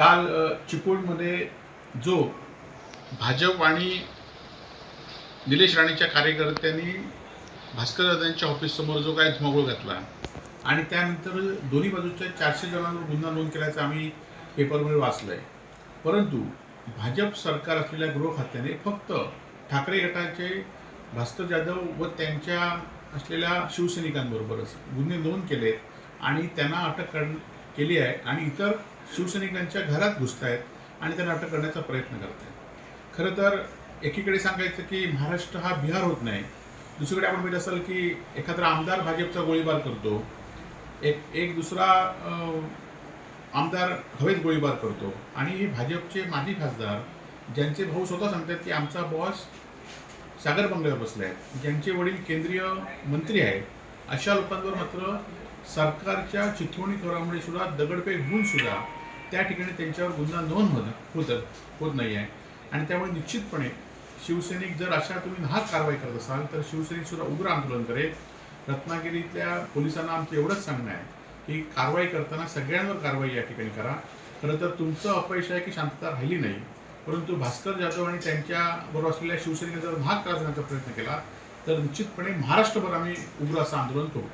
काल चिपळूणमध्ये जो भाजप आणि निलेश राणेच्या कार्यकर्त्यांनी भास्करदादांच्या ऑफिससमोर जो काय धुमाकूळ घातला आणि त्यानंतर दोन्ही बाजूच्या चारशे जणांवर गुन्हा नोंद केल्याचं आम्ही पेपरमध्ये वाचलं आहे परंतु भाजप सरकार असलेल्या गृह खात्याने फक्त ठाकरे गटाचे भास्कर जाधव व त्यांच्या असलेल्या शिवसैनिकांबरोबरच गुन्हे नोंद केलेत आणि त्यांना अटक कर केली आहे आणि इतर शिवसैनिकांच्या घरात घुसत आहेत आणि त्यांना अटक करण्याचा प्रयत्न करत आहेत खरं तर एकीकडे सांगायचं की महाराष्ट्र हा बिहार होत नाही. दुसरीकडे आपण बघितलं असेल की एखादा आमदार भाजपचा गोळीबार करतो. एक एक दुसरा आमदार हवेत गोळीबार करतो. आणि हे भाजपचे माजी खासदार ज्यांचे भाऊ स्वतः सांगतात की आमचा बॉस सागर बंगल्यावर बसले आहेत ज्यांचे वडील केंद्रीय मंत्री आहेत अशा लोकांवर मात्र सरकारच्या चिथवणीखोरामुळे सुद्धा दगडफेक होऊन सुद्धा त्या ठिकाणी त्यांच्यावर गुन्हा नोंद होत होत होत नाही आहे. आणि त्यामुळे निश्चितपणे शिवसैनिक जर अशा तुम्ही नाहक कारवाई करत असाल तर शिवसैनिक सुद्धा उग्र आंदोलन करेल. रत्नागिरीतल्या पोलिसांना आमचं एवढंच सांगणं आहे की कारवाई करताना सगळ्यांवर कारवाई या ठिकाणी करा. खरं तर तुमचं अपयश आहे की शांतता राहिली नाही. परंतु भास्कर जाधव आणि त्यांच्या बरोबर असलेल्या शिवसेनेने जर महाग त्रास देण्याचा प्रयत्न केला तर निश्चितपणे महाराष्ट्रभर आम्ही उग्र असं आंदोलन करू.